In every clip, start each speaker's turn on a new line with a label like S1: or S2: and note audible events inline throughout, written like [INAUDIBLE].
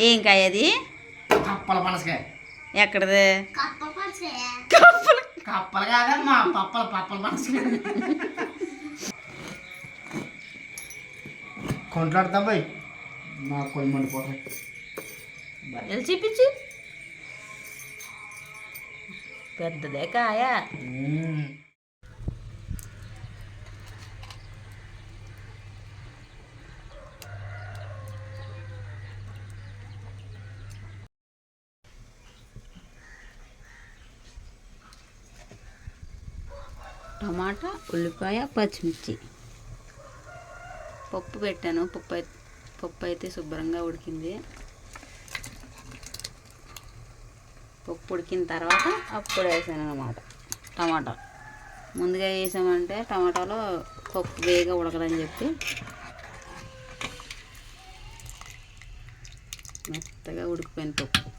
S1: ఏం కాయ అది?
S2: కప్పల పనసకాయ.
S1: ఎక్కడది?
S2: కప్పలు కాదమ్మా పప్పల పప్పల పనసకాయ. కొంట్లాడతా పోయి మా కొన్ని మండిపోతాయి
S1: వెళ్ళి చూపించు. పెద్దదే కాయ
S2: మ్మ్.
S1: టమాటా ఉల్లిపాయ పచ్చిమిర్చి. పప్పు పెట్టాను. పప్పు అయితే పప్పు అయితే శుభ్రంగా ఉడికింది. పప్పు ఉడికిన తర్వాత అప్పుడు వేసాను అనమాట టమాటా. ముందుగా వేసామంటే టమాటాలో పప్పు వేగా ఉడకదని చెప్పి మెత్తగా ఉడికిపోయింది పప్పు.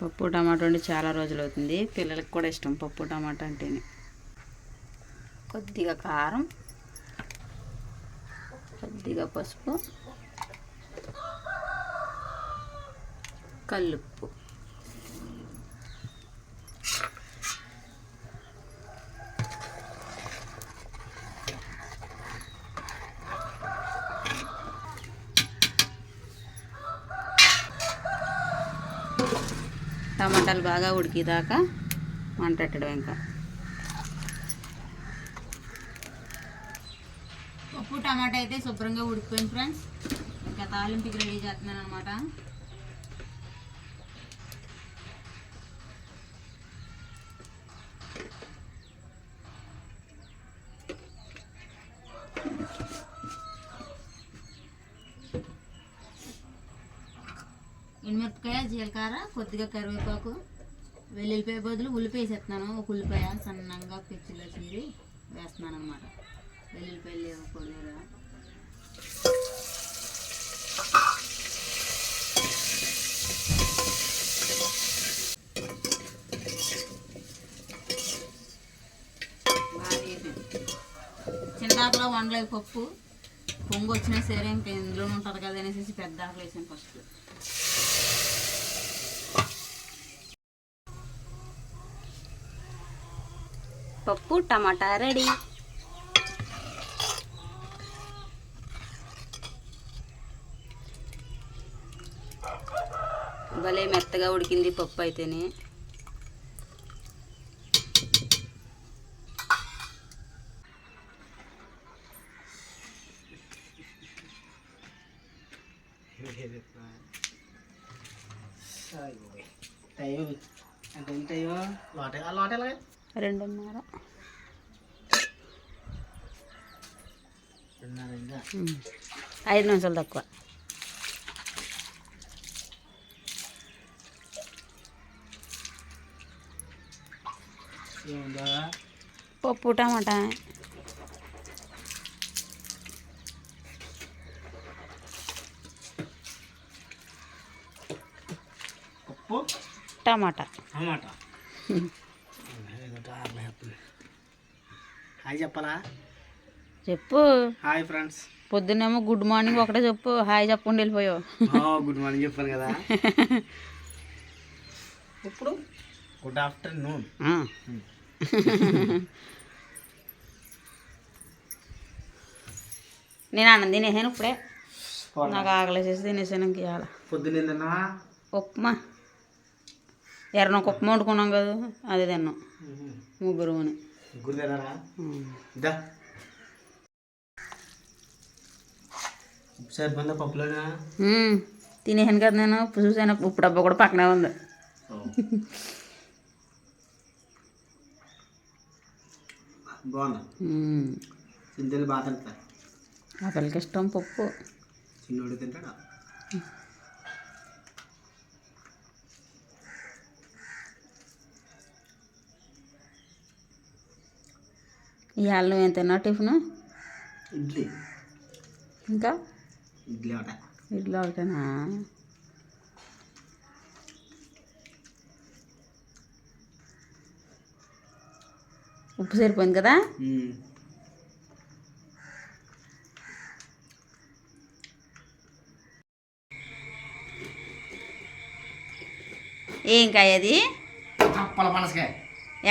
S1: పప్పు టమాటా వండి చాలా రోజులు అవుతుంది పిల్లలకి కూడా ఇష్టం పప్పు టమాటా అంటేనే. కొద్దిగా కారం కొద్దిగా పసుపు కల్లుప్పు. టమాటాలు బాగా ఉడికిదాకా మంటట్టడం ఇంకా. పప్పు టమాటా అయితే శుభ్రంగా ఉడికిపోయింది ఫ్రెండ్స్. ఇంకా తాలింపుకి రెడీ చేస్తున్నాను అనమాట ఎండుమిరపకాయ జీలకర్ర కొద్దిగా కరివేపాకు వెల్లుల్లిపాయ బదులు ఉల్లిపాయ వేసేస్తున్నాను. ఒక ఉల్లిపాయ సన్నంగా పిచ్చిలో చీరి వేస్తున్నాను అనమాట వెల్లుల్లిపాయలు లేవు పొడిగా చిన్నదాకలో వండలేదు పప్పు. పొంగు వచ్చినా సరే ఇంకా ఇందులో ఉంటుంది కదా అనేసి పెద్ద ఆకలి వేసాను ఫస్ట్. పప్పు టమాటా రెడీ. భలే మెత్తగా ఉడికింది పప్పు అయితేనే.
S2: టైం ఎంత అయ్యో లోటే
S1: రెండున్నర. ఐదు నిమిషాలు తక్కువ. పప్పు టమాటా. టమాటా.
S2: టమాటా. [LAUGHS] హాయ్ చెప్పాలా?
S1: చెప్పు.
S2: Hi friends.
S1: పొద్దున్నేమో గుడ్ మార్నింగ్ ఒకటే చెప్పు. హాయ్ చెప్పకుండా వెళ్ళిపోయావు.
S2: గుడ్ మార్నింగ్ చెప్పాను కదా. ఇప్పుడు గుడ్ ఆఫ్టర్నూన్.
S1: నేను అన్నం తినేసాను ఇప్పుడే. నాకు ఆకలి చేసి తినేసాను ఇంక ఇవాళ.
S2: పొద్దున్న తిన్నావా?
S1: ఉప్మా. ఎర్రనొక ఉప్మా వండుకున్నాం కదా అదే తిన్నాం. ముగ్గురు
S2: ముగ్గురు తిన్నారా ఇదా ఒకసారి బంద పప్పులోనా?
S1: తినేసాను కదా నేను చూసాను ఉప్పు డబ్బా కూడా పక్కనే ఉంది.
S2: బాగుందా? బాగా తింటా
S1: ఆ పిల్లకి ఇష్టం పప్పు.
S2: చిన్నోడు తింటాడా?
S1: ఇవాళ నువ్వు ఎంతనా టిఫిన్?
S2: ఇడ్లీ.
S1: ఇంకా?
S2: ఇడ్లీ ఒకట
S1: ఇడ్లీ ఒకటేనా ఉప్పు సరిపోయింది కదా? ఏం కాయ అది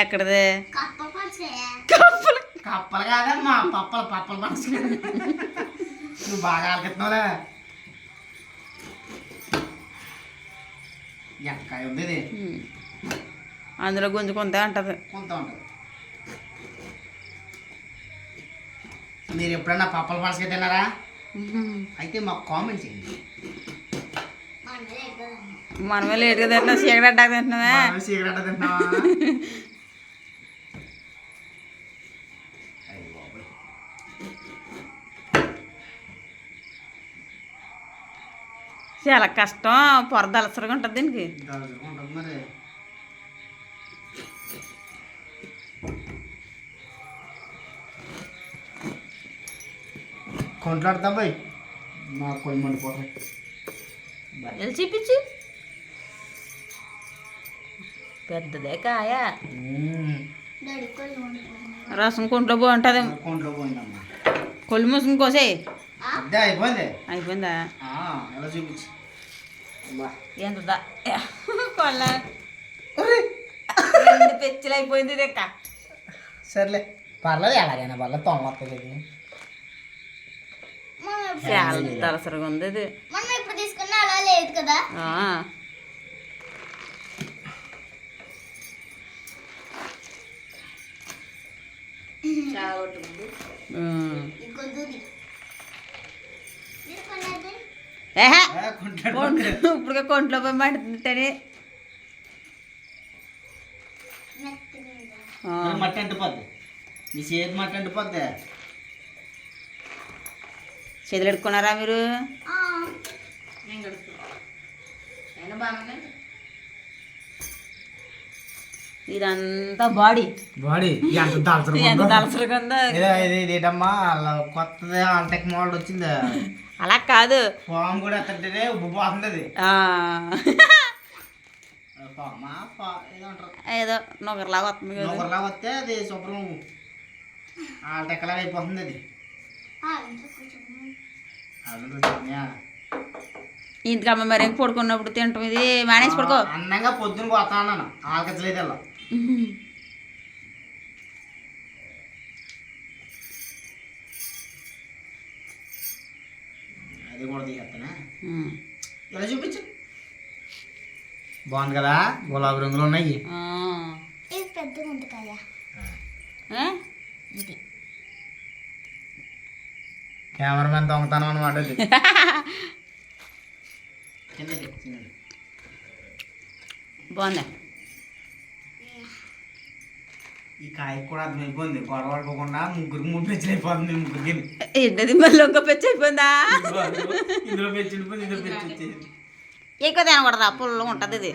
S1: ఎక్కడది?
S2: కప్పల కాదమ్మా పప్పల పప్పల పనసకాయ నువ్వు బాగా ఆలకెత్తున్నావులే ఎక్కాయ ఉంది ఇది.
S1: అందులో గుంజుకుంటే అంటది.
S2: కొంత ఉంటుంది. మీరు ఎప్పుడన్నా పప్పల పనసకాయ తిన్నారా? అయితే మాకు కామెంట్ చేయండి.
S1: మనమే లేట్గా తింటున్నాం అడ్డాక తింటున్నావా?
S2: సిగరెట్ [LAUGHS] తింటున్నావా?
S1: చాలా కష్టం పొర దలసరిగా ఉంటుంది దీనికి.
S2: కొంట్లాడతా పోయి మా కొన్ని మండిపోతాయి.
S1: వెళ్ళి చూపించు. పెద్దదే కాయ. రసం కొంట్లో బాగుంటుంది.
S2: కొంట్లో పోయిందమ్మా.
S1: కొళ్ళు మూసుకుని కోసే
S2: అయిపోయింది?
S1: అయిపోయిందా?
S2: ఆ, ఎలా చూపించు.
S1: రెండు పెచ్చులు అయిపోయింది ఇది ఇంకా
S2: సర్లే. పర్లేదు ఎలాగైనా పర్లేదు ఇది.
S1: చాలా దలసరిగా ఉంది ఇది.
S3: మనం ఇప్పుడు తీసుకున్న అలా లేదు కదా.
S1: ఆ. ఏహే?
S2: ఏ, కొంటాడు
S1: కొంట్లో పోయి.
S2: మరి మట్టి అంటిపోద్ది. నీ చేతి మట్టి అంటిపోద్ది.
S1: చేతులు ఎడుక్కున్నారా మీరు? ఇదంతా బాడీ.
S2: బాడీ ఎంత
S1: దలసరిగా ఉందో
S2: ఇది ఇది ఇదేటమ్మా? కొత్తది ఆల్టెక్ మోడల్ వచ్చింది. [LAUGHS]
S1: అలా కాదు.
S2: ఫామ్ కూడా ఎత్తంటేనే ఉబ్బిపోతుంది అది
S1: ఆ.
S2: ఫామా ఫా ఏదంటారు
S1: ఏదో నొకరిలాగా వస్తుంది
S2: వస్తే అది శుభ్రం. అయిపోతుంది అది
S1: ఇంటికమ్మ మరి పడుకున్నప్పుడు తింటాం ఇది? మానేసి పడుకో.
S2: అందంగా పొద్దున పోతా అన్నాను ఆలకించలేదు అలా [LAUGHS] అది కూడా తీసేస్తానా. ఇలా చూపించు. బాగుంది కదా? గులాబీ రంగులు ఉన్నాయి.
S3: ఇది? ఇది.
S2: కెమెరామెన్ దొంగతనం అనమాట ఇది చిన్నది చిన్నది.
S1: బాగుంది?
S2: ఈ కాయ కూడా అర్థమైపోయింది గొడవ పడుకోకుండా ముగ్గురు మూడు పెంచులు అయిపోతుంది ముగ్గురికి
S1: ఏంటది? మళ్ళీ ఇంకో పెచ్చి అయిపోయిందా?
S2: ఇందులో పెంచి ఇందులో పెంచి
S1: ఎక్కువ తినకూడదా పుల్ల ఉంటుంది ఇది.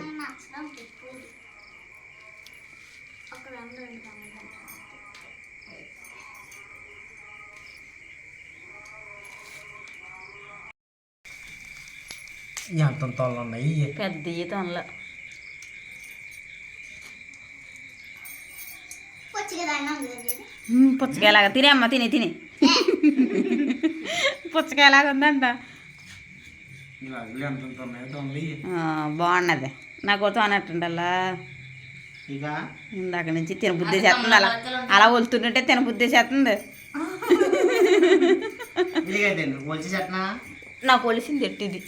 S3: ఒక.
S2: ఎంత తోళ్ళు ఉన్నాయి?
S1: పెద్ద తొనలు
S3: పచ్చిగా దాన్ని ఉంది కదా ఇది.
S1: పుచ్చకాయలాగా. తినే అమ్మ తినే తినే. పుచ్చకాయలాగా ఉందంట. బాగున్నది. నాకు తోనట్టుండల్లా
S2: ఇక
S1: ఇందాక నుంచి తినబుద్ధి చేస్తుంది అలా. అలా వలుతుంటే తినబుద్ధి చేస్తుంది. నాకు ఒలిసింది ఎట్టిది?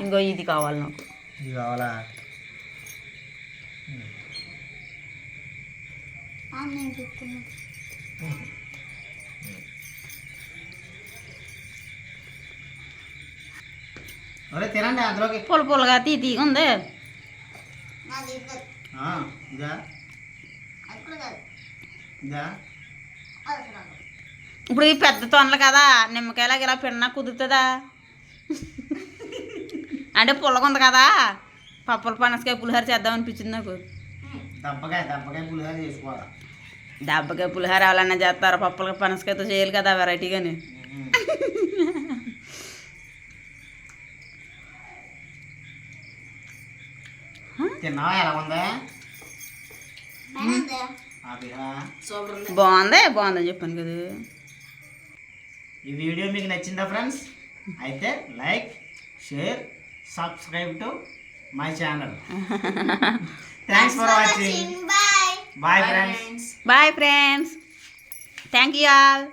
S1: ఇంకో ఇది కావాలి నాకు.
S2: ఇది కావాలా?
S3: ఆ, నేను తిప్పుకున్నాను
S2: ఒరే తినండి అందులోకి.
S1: పుల్ల పుల్లగా తీ తీ ఉంది. ఇప్పుడు ఈ పెద్ద తొనలు కదా నిమ్మకాయలాగా ఇలా పిన్న కుదురుతుందా? అంటే పుల్లగా ఉంది కదా పప్పుల పనసకాయ పులిహోర చేద్దాం అనిపించింది నాకు.
S2: దెబ్బకాయ దెబ్బకాయ పులిహార చేసుకోవాలా?
S1: దెబ్బకాయ పులిహోర ఎవరన్నా చేస్తారు? పప్పుల పనసకాయతో చేయాలి కదా వెరైటీగాని. [LAUGHS]
S2: తిన్నావా? ఎలా ఉందా?
S1: బాగుంది? బాగుందని చెప్పాను కదా.
S2: ఈ వీడియో మీకు నచ్చిందా ఫ్రెండ్స్? అయితే like share subscribe to my channel. [LAUGHS] Thanks for watching
S3: bye
S2: bye friends
S1: bye friends thank you all